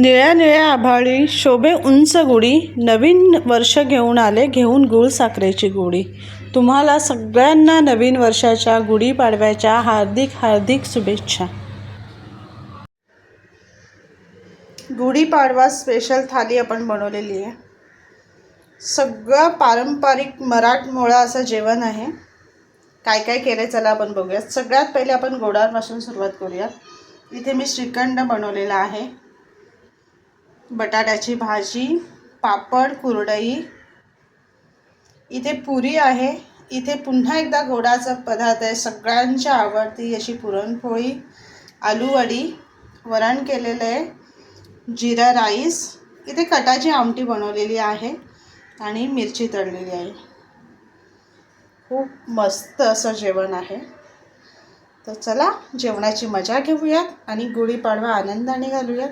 निळ्या निळ्या आभाळी शोभे उंच गुढी नवीन वर्ष घेऊन आले घेऊन गुळ साखरेची गुढी. तुम्हाला सगळ्यांना नवीन वर्षाच्या गुढीपाडव्याच्या हार्दिक हार्दिक शुभेच्छा. गुढीपाडवा स्पेशल थाली आपण बनवलेली आहे. सगळं पारंपरिक मराठमोळा असं जेवण आहे. काय काय केलं चला आपण बघूयात. सगळ्यात पहिले आपण गोडापासून सुरुवात करूयात. इथे मी श्रीखंड बनवलेला आहे. बटाट्याची भाजी पापड कुरडई. इथे पुरी आहे. इथे पुन्हा एकदा गोडाचा पदार्थ आहे. सगळ्यांच्या आवडती अशी पुरणपोळी आलू वडी वरण केलेलं आहे. जिरा राईस. इथे कटाची आमटी बनवलेली आहे आणि मिरची तळलेली आहे. खूप मस्त असं जेवण आहे. तर चला जेवणाची मजा घेऊयात आणि गुढीपाडवा आनंदाने घालूयात.